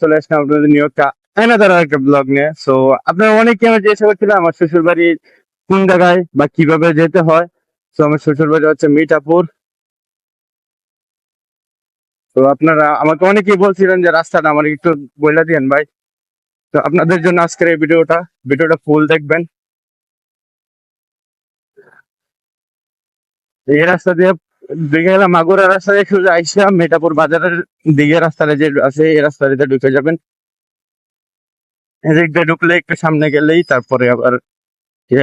চলে কোন জায়গায় বা কীভাবে যেতে হয়? তো আমার শ্বশুর বাড়ি হচ্ছে মিঠাপুর। তো আপনারা, আমাকে অনেকেই বলছিলেন যে, রাস্তাটা আমার একটু বলে দিয়েন ভাই। তো আপনাদের জন্য আজকের এই ভিডিওটা ভিডিওটা ফুল দেখবেন। এই রাস্তা দিয়ে দিকে গেলাম মাগুরা রাস্তা দিয়ে সোজা আইসা মেটাপুর বাজারের দিকে রাস্তাটা যে আছে, এই রাস্তাটাতে ঢুকে যাবেন। এদিক দিয়ে ঢুকলে একটু সামনে গেলেই তারপরে আবার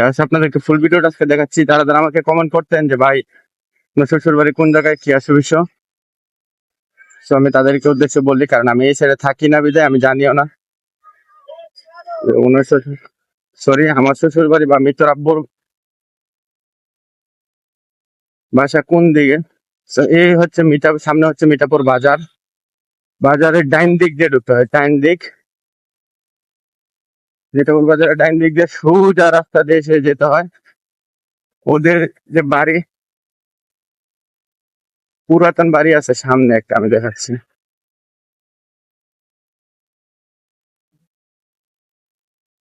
আছে। আপনাদেরকে ফুল ভিডিওটা আজকে দেখাচ্ছি। তারা আমাকে কমেন্ট করতেন যে, ভাই শ্বশুর বাড়ি কোন জায়গায় কি আছে বিষয় তো আমি তাদেরকে উদ্দেশ্যে বলি, কারণ আমি এই সাইডে থাকি না বিদায় আমি জানিও না। ওনার সরি আমার শ্বশুর বাড়ি বা মিত্র আব্বুর বাসা কোন দিকে? এই হচ্ছে মিঠা, সামনে হচ্ছে মিঠাপুর বাজার। বাজারের ডাইন দিক দিয়ে ঢুকতে হয়, ডাইন দিক। মিঠাপুর বাজারের ডাইন দিক দিয়ে সোজা রাস্তা দিয়ে এসে যেতে হয়। ওদের যে বাড়ি, পুরাতন বাড়ি আছে সামনে একটা, আমি দেখাচ্ছি।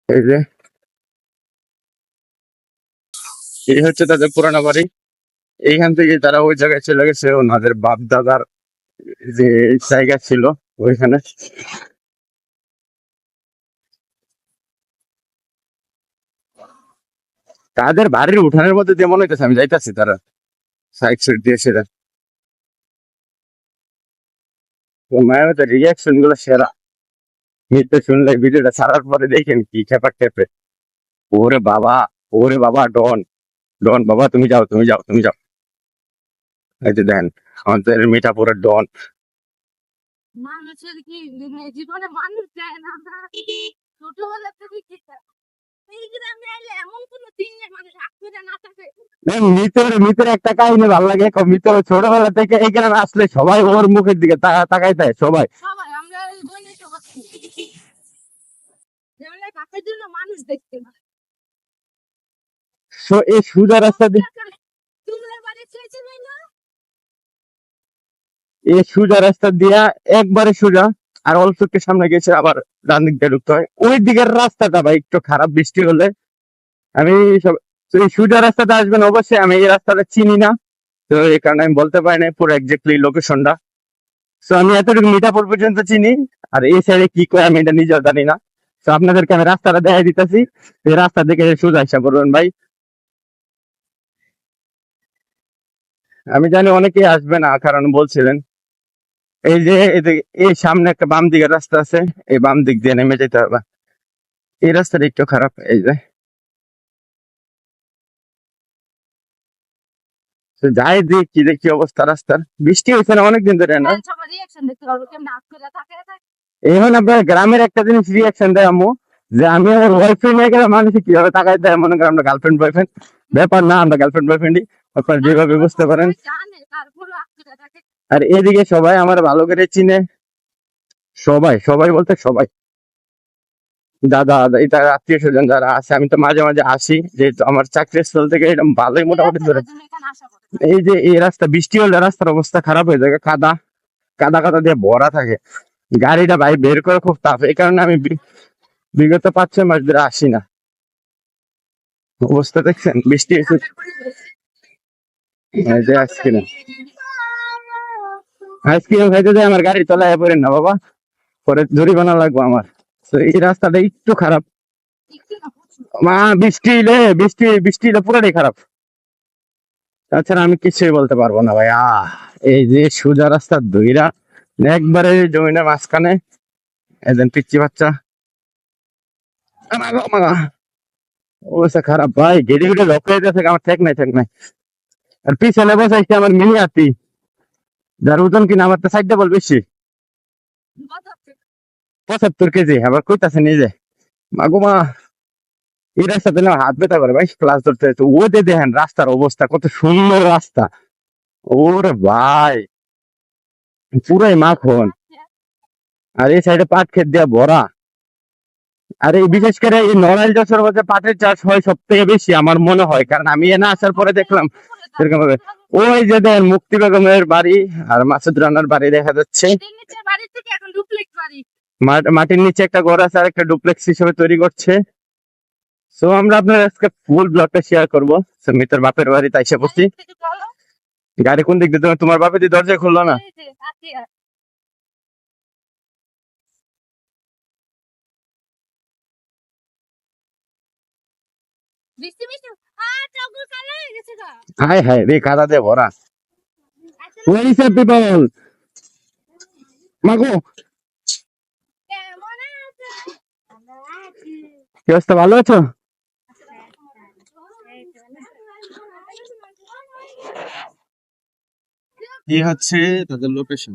এই যে। এই হচ্ছে তাদের পুরানো বাড়ি। এইখান থেকে তারা ওই জায়গায় চলে গেছে, ওনাদের বাপ দাদার যে জায়গা ছিল ওইখানে। তাদের বাড়ির উঠানের মধ্যে দিয়ে মনে হইতেছে, আমি যাইতাছি তারা সাইড সাইড দিয়ে সেটা মায়ের রিয়াকশনগুলো সেরা। মিথ্যে শুনলে ভিডিওটা ছাড়ার পরে দেখেন কি খেপা খেপে। ওরে বাবা ওরে বাবা, ডন ডন বাবা, তুমি যাও তুমি যাও তুমি যাও। এই যে দেখেন আমাদের মিঠাপুরের ডন। মানুষের কি মানে জীবনে মানুষ যায় না ছোটবেলা থেকে কি এই দিন মানে রাত্রে না থাকে। মিতর মিতর একটা কাহিনী ভালো লাগে মিতর ছোটবেলা থেকে এখানে আসলে সবাই ওর মুখের দিকে তাকাই থাকে সবাই। মানুষ দেখতে এই সুজা রাস্তা দিয়ে তোমরা বাড়ি চেয়েছে না এই সুজা রাস্তা দিয়া একবারে সোজা, আর অল্প একটু সামনে গেছে আবার ডান দিক দিয়ে ঢুকতে হয়। ওই দিকের রাস্তাটা ভাই একটু খারাপ, বৃষ্টি হলে। আমি সব এই সুজা রাস্তাটা আসবেন অবশ্যই আমি এই রাস্তাটা চিনি না। তো এই কারণে আমি বলতে পারি না পুরো এক্স্যাক্টলি লোকেশনটা তো আমি এতটুকু মিঠাপুর পর্যন্ত চিনি, আর এই সাইডে কি করে আমি এটা নিজেও জানি না। তো আপনাদেরকে আমি রাস্তাটা দেখাই দিতেছি। এই রাস্তা দেখে সোজা হিসাব করবেন ভাই। আমি জানি অনেকেই আসবে না, কারণ বলছিলেন। এই যে এই সামনে একটা বাম দিকের রাস্তা আছে এই বাম দিক দিয়ে নেমে যেতে হবে। এই রাস্তাটা একটু খারাপ এই যে। যাই দিক কি দেখি অবস্থা রাস্তার। বৃষ্টি হয়েছে না অনেকদিন ধরে না? থাকে এখন আপনার গ্রামের একটা জিনিস রিয়াকশন দেয় আম্মু যে আমি আমার বয়ফ্রেন্ড হয়ে গেলে মানুষ কীভাবে তাকাই দেয়? মনে করেন আমরা গার্লফ্রেন্ড বয়ফ্রেন্ড ব্যাপার না আমরা গার্লফ্রেন্ড বয়ফ্রেন্ডই আপনার যেভাবে বুঝতে পারেন। আর এদিকে সবাই আমার ভালো করে চিনে। সবাই সবাই বলতে সবাই। দাদা এটা আত্মীয় স্বজন যারা আছে আমি তো মাঝে মাঝে আসি যেহেতু আমার চাকরির স্থল থেকে এটা ভালোই মোটামুটি ধরে এই যে এই রাস্তা বৃষ্টি হলে রাস্তার অবস্থা খারাপ হয়ে যায় কাদা। কাদা কাদা দিয়ে ভরা থাকে। গাড়িটা ভাই বের করে খুব টাফ এই কারণে আমি বিগত পাঁচ ছয় মাস ধরে আসি না। অবস্থা দেখছেন বৃষ্টি আইসক্রিম যায় আমার গাড়ি তলায় পড়েন না বাবা। পরে জরিমানা লাগবে আমার। এই রাস্তাটা একটু খারাপ। মা, বৃষ্টি এলে বৃষ্টি বৃষ্টি এলে পুরোটাই খারাপ। তাছাড়া আমি কিছুই বলতে পারব না ভাই আহ এই যে সোজা রাস্তার দইরা একবারে জমিনের মাঝখানে একজন পিচ্ছি বাচ্চা। খারাপ, ভাই। গেড়ে গেড়ে লক হয়ে গেছে আমার ঠেক নাই ঠেক নাই। আর পিছনে বসাইছে আমার মিনি আতি যার ওজন কিনা আমার তো সাইড ডাবল বেশি। পঁচাত্তর কেজি, আবার কইতাছে নিজে। মাগো মা, এই রাস্তা দিলে হাত ব্যথা করে, ভাই, ক্লাস ধরতে ও যে দেখেন রাস্তার অবস্থা, কত সুন্দর রাস্তা। ওরে ভাই, পুরাই মাখন। আর এই সাইডে পাট খেত দিয়া ভরা। আর এই বিশেষ করে এই নড়াইল যশোর মধ্যে পাটের চাষ হয় সব থেকে বেশি আমার মনে হয়। কারণ আমি এনে আসার পরে দেখলাম সেরকম ভাবে ওই যে দেখেন মুক্তি বেগমের বাড়ি আর মাসুদ রানার বাড়ি দেখা যাচ্ছে। বাড়ি বাড়ি। মাটির নিচে একটা ঘর আছে আর একটা ডুপ্লেক্স হিসেবে তৈরি করছে। সো আমরা আপনার আজকে ফুল ব্লগটা শেয়ার করব। মিতার বাপের বাড়িতে এসে পড়ছি। থেকে গাড়ি কোন দিক দিয়ে তোমার- তোমার বাপে দিয়ে দরজা খুললো না এই যে আছে আর। বৃষ্টি বৃষ্টি আর চকুর কালো হয়ে গেছে গা হায় হায় রে কাদা দিয়ে ভরা। Where is people? মাগো। কেমন আছো? ভালো কি অবস্থা ভালো আছো? এই হচ্ছে? তাদের লোকেশন